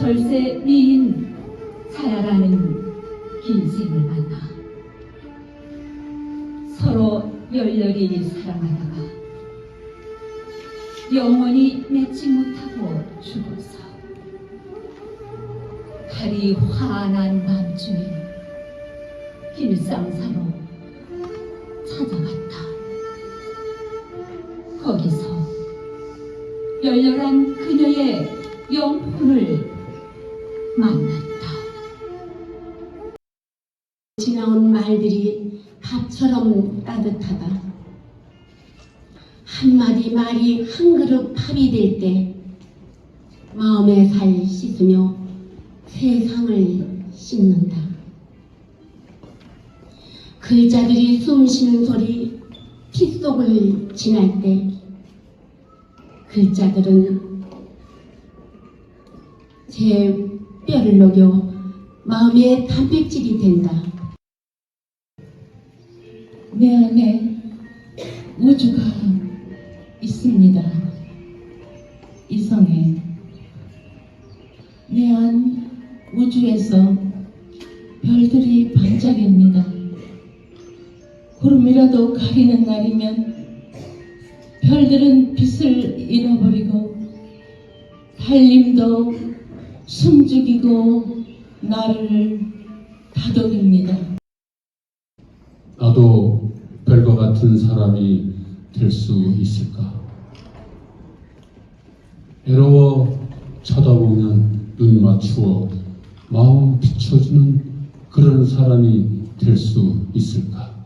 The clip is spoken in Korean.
절세 미인 사야라는 긴 생을 만나 서로 열렬히 사랑하다가 영원히 맺지 못하고 죽어서 달이 환한 밤중에 길상사로 찾아갔다. 거기서 열렬한 그녀의 영혼을 만났다. 지나온 말들이 밥처럼 따뜻하다. 한마디 말이 한 그릇 밥이 될 때 마음의 살 씻으며 세상을 씻는다. 글자들이 숨 쉬는 소리 핏속을 지날 때 글자들은 제 뼈를 녹여 마음의 단백질이 된다. 내 안에 우주가 있습니다. 이성에 내 안 우주에서 별들이 반짝입니다. 구름이라도 가리는 날이면 별들은 빛을 잃어버리고 달님도 숨죽이고 나를 다독입니다. 나도 별과 같은 사람이 될 수 있을까? 외로워 쳐다보면 눈 맞추어 마음 비춰주는 그런 사람이 될 수 있을까?